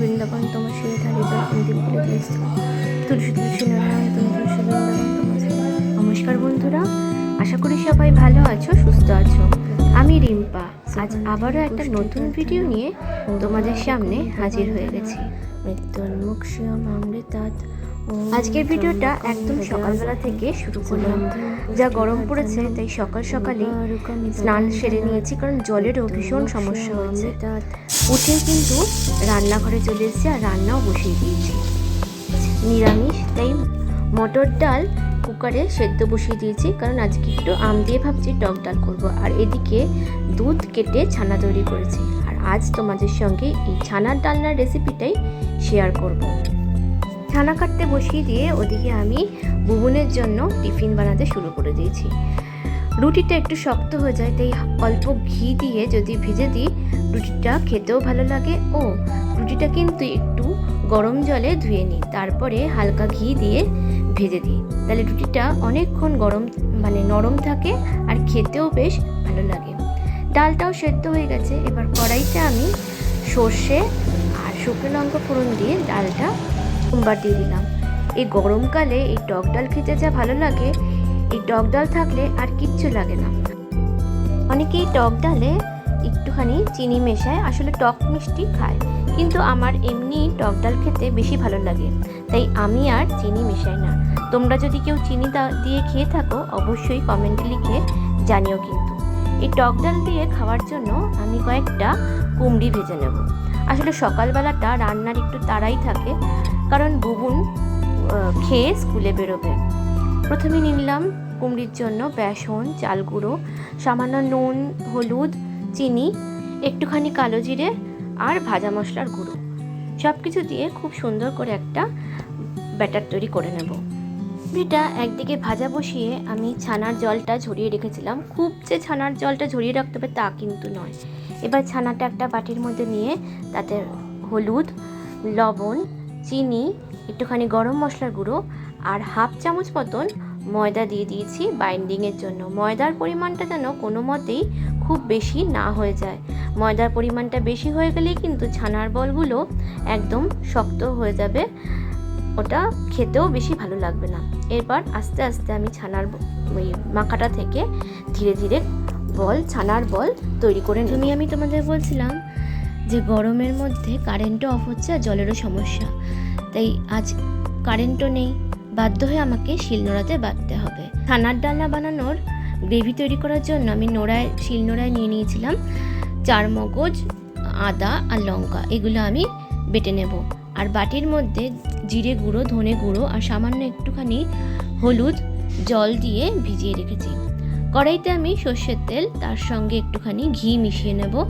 বৃন্দাবন তোমার শিরে ধারে বলে দিয়েছিল তুলসী তুলসী নারায়ণ, তুমি তুলসী বৃন্দাবন নমস্কার বন্ধুরা, আশা করি সবাই ভালো আছো, সুস্থ আছো। আমি রিম্পা। আজ আবারও একটা নতুন ভিডিও নিয়ে তোমাদের সামনে হাজির হয়ে গেছি। আজকের ভিডিওটা একদম সকালবেলা থেকে শুরু করলাম। যা গরম পড়েছে, তাই সকাল সকালে স্নান সেরে নিয়েছি, কারণ জলেরও ভীষণ সমস্যা হয়েছে। উঠে কিন্তু রান্নাঘরে চলে এসেছি আর রান্নাও বসিয়ে দিয়েছি। নিরামিষ, তাই মটর ডাল কুকারে সেদ্ধ বসিয়ে দিয়েছি, কারণ আজকে একটু আম দিয়ে ভাবছি, টক ডাল করব। আর এদিকে দুধ কেটে ছানা তৈরি করেছি। আর আজ তোমাদের সঙ্গে এই ছানার ডালনার রেসিপিটাই শেয়ার করব। ছানা কাটতে বসিয়ে দিয়ে ওদিকে আমি বুবুনের জন্য টিফিন বানাতে শুরু করে দিয়েছি। রুটিটা একটু শক্ত হয়ে যায়, তাই অল্প ঘি দিয়ে যদি ভেজে দিই রুটিটা খেতেও ভালো লাগে। ও, রুটিটা কিন্তু একটু গরম জলে ধুয়ে নিই। তারপরে হালকা ঘি দিয়ে ভেজে দিই। তাহলে রুটিটা অনেকক্ষণ গরম মানে নরম থাকে আর খেতেও বেশ ভালো লাগে। ডালটাও সেদ্ধ হয়ে গেছে। এবার কড়াইতে আমি সর্ষে আর শুকনো লঙ্কা ফোড়ন দিয়ে ডালটা সোমবার দিয়ে দিলাম। এই গরমকালে এই টক ডাল খেতে যা ভালো লাগে, এই টক ডাল থাকলে আর কিচ্ছু লাগে না। অনেকেই টক ডালে একটুখানি চিনি মেশায়, আসলে টক মিষ্টি খায়। কিন্তু আমার এমনি টক ডাল খেতে বেশি ভালো লাগে। তাই আমি আর চিনি মেশাই না। তোমরা যদি কেউ চিনি দিয়ে খেয়ে থাকো, অবশ্যই কমেন্টে লিখে জানিও কিন্তু। এই টক ডাল দিয়ে খাওয়ার জন্য আমি কয়েকটা কুমড়ি ভেজে নেব। আসলে সকালবেলাটা রান্নার একটু তাড়াই থাকে, কারণ বুবুন খেয়ে স্কুলে বেরোবে। প্রথমে নিলাম কুমড়ির জন্য বেসন, চাল গুঁড়ো, সামান্য নুন, হলুদ চিনি, একটুখানি কালো জিরে আর ভাজা মশলার গুঁড়ো। সব কিছু দিয়ে খুব সুন্দর করে একটা ব্যাটার তৈরি করে নেব। এটা একদিকে ভাজা বসিয়ে আমি ছানার জলটা ঝরিয়ে রেখেছিলাম। খুব যে ছানার জলটা ঝরিয়ে রাখতে হবে তা কিন্তু নয়। এবার ছানাটা একটা বাটির মধ্যে নিয়ে তাতে হলুদ, লবণ, চিনি, একটুখানি গরম মশলার গুঁড়ো আর হাফ চামচ মতন ময়দা দিয়ে দিয়েছি বাইন্ডিংয়ের জন্য। ময়দার পরিমাণটা যেন কোনো মতেই খুব বেশি না হয়ে যায়। ময়দার পরিমাণটা বেশি হয়ে গেলেই কিন্তু ছানার বলগুলো একদম শক্ত হয়ে যাবে। ওটা খেতেও বেশি ভালো লাগবে না। এরপর আস্তে আস্তে আমি ছানার ওই মাখাটা থেকে ধীরে ধীরে বল, ছানার বল তৈরি করে তুমি, আমি তোমাদের বলছিলাম যে গরমের মধ্যে কারেন্টও অফ হচ্ছে আর জলেরও সমস্যা। তাই আজ কারেন্টও নেই। বাধ্য হয়ে আমাকে শিলনোড়াতে বাঁধতে হবে। ছানার ডালনা বানানোর গ্রেভি তৈরি করার জন্য আমি নোড়ায়, শিল নোড়ায় নিয়ে নিয়েছিলাম। চার মগজ, আদা আর লঙ্কা, এগুলো আমি বেটে নেব। আর বাটির মধ্যে জিরে গুঁড়ো, ধনে গুঁড়ো আর সামান্য একটুখানি হলুদ জল দিয়ে ভিজিয়ে রেখেছি। কড়াইতে আমি সর্ষের তেল, তার সঙ্গে একটুখানি ঘি মিশিয়ে নেব।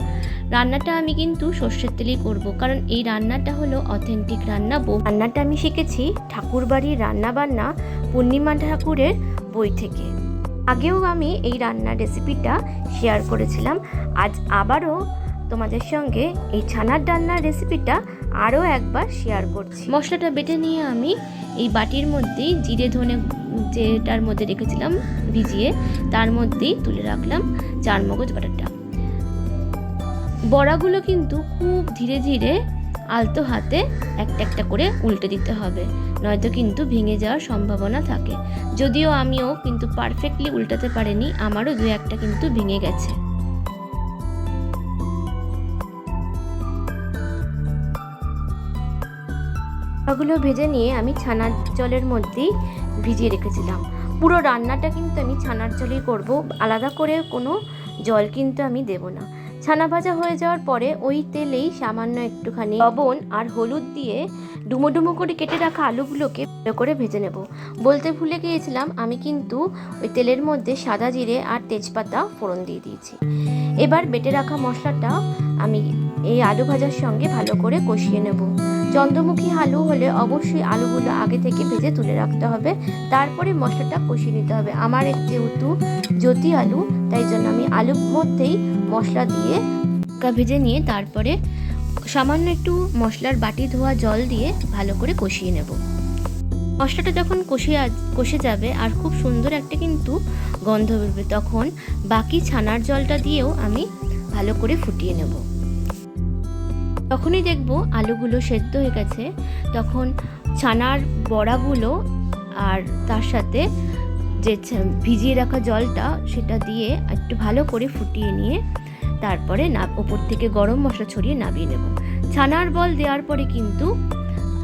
রান্নাটা আমি কিন্তু সর্ষের তেলেই করব, কারণ এই রান্নাটা হলো অথেন্টিক রান্না। বউ রান্নাটা আমি শিখেছি ঠাকুরবাড়ির রান্না বান্না পূর্ণিমা ঠাকুরের বই থেকে। আগেও আমি এই রান্নার রেসিপিটা শেয়ার করেছিলাম। আজ আবারও তোমাদের সঙ্গে এই ছানার ডালনার রেসিপিটা আরও একবার শেয়ার করছি। মশলাটা বেটে নিয়ে আমি এই বাটির মধ্যেই জিরে, ধনে যেটার মধ্যে রেখেছিলাম ভিজিয়ে, তার মধ্যেই তুলে রাখলাম চার মগজ বাটারটা। বড়াগুলো কিন্তু খুব ধীরে ধীরে আলতো হাতে একটা একটা করে উল্টে দিতে হবে। নয়তো কিন্তু ভেঙে যাওয়ার সম্ভাবনা থাকে। যদিও আমিও কিন্তু পারফেক্টলি উল্টাতে পারিনি, আমারও দু একটা কিন্তু ভেঙে গেছে। ওগুলো ভেজে নিয়ে আমি ছানার জলের মধ্যেই ভিজিয়ে রেখেছিলাম। পুরো রান্নাটা কিন্তু আমি ছানার জলেই করব, আলাদা করে কোনো জল কিন্তু আমি দেব না। ছানা ভাজা হয়ে যাওয়ার পরে ওই তেলেই সামান্য একটুখানি লবণ আর হলুদ দিয়ে ডুমো ডুমো করে কেটে রাখা আলুগুলোকে ভালো করে ভেজে নেব। বলতে ভুলে গিয়েছিলাম, আমি কিন্তু ওই তেলের মধ্যে সাদা জিরে আর তেজপাতা ফোড়ন দিয়ে দিয়েছি। এবার বেটে রাখা মশলাটা আমি এই আলু ভাজার সঙ্গে ভালো করে কষিয়ে নেব। চন্দ্রমুখী আলু হলে অবশ্যই আলুগুলো আগে থেকে ভেজে তুলে রাখতে হবে। তারপরে মশলাটা কষিয়ে নিতে হবে। আমার যেহেতু জ্যোতি আলু, তাই জন্য আমি আলুর মধ্যেই মশলা দিয়ে ভেজে নিয়ে তারপরে সামান্য একটু মশলার বাটি ধোয়া জল দিয়ে ভালো করে কষিয়ে নেব। মশলাটা যখন কষিয়ে কষে যাবে আর খুব সুন্দর একটা কিন্তু গন্ধ বেরোবে, তখন বাকি ছানার জলটা দিয়েও আমি ভালো করে ফুটিয়ে নেব। তখনই দেখব আলুগুলো সেদ্ধ হয়ে গেছে। তখন ছানার বড়াগুলো আর তার সাথে যে ভিজিয়ে রাখা জলটা সেটা দিয়ে একটু ভালো করে ফুটিয়ে নিয়ে তারপরে না, ওপর থেকে গরম মশলা ছড়িয়ে নামিয়ে নেব। ছানার বল দেওয়ার পরে কিন্তু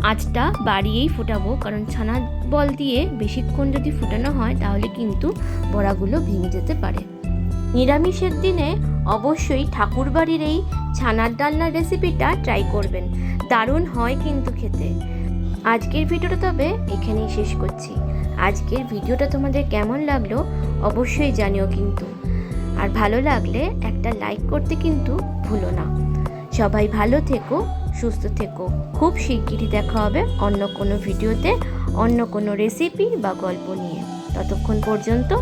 আঁচটা বাড়িয়েই ফোটাবো, কারণ ছানার বল দিয়ে বেশিক্ষণ যদি ফোটানো হয় তাহলে কিন্তু বড়াগুলো ভেঙে যেতে পারে। নিরামিষের দিনে অবশ্যই ঠাকুরবাড়ির এই ছানার ডালনার রেসিপিটা ট্রাই করবেন। দারুণ হয় কিন্তু খেতে। আজকের ভিডিওটা তবে এখানেই শেষ করছি। আজকের ভিডিওটা তোমাদের কেমন লাগল অবশ্যই জানিও কিন্তু। আর ভালো লাগলে একটা লাইক করতে কিন্তু ভুলো না। সবাই ভালো থেকো, সুস্থ থেকো। খুব শিগগিরই দেখা হবে অন্য কোনো ভিডিওতে, অন্য কোনো রেসিপি বা গল্প নিয়ে। ততক্ষণ পর্যন্ত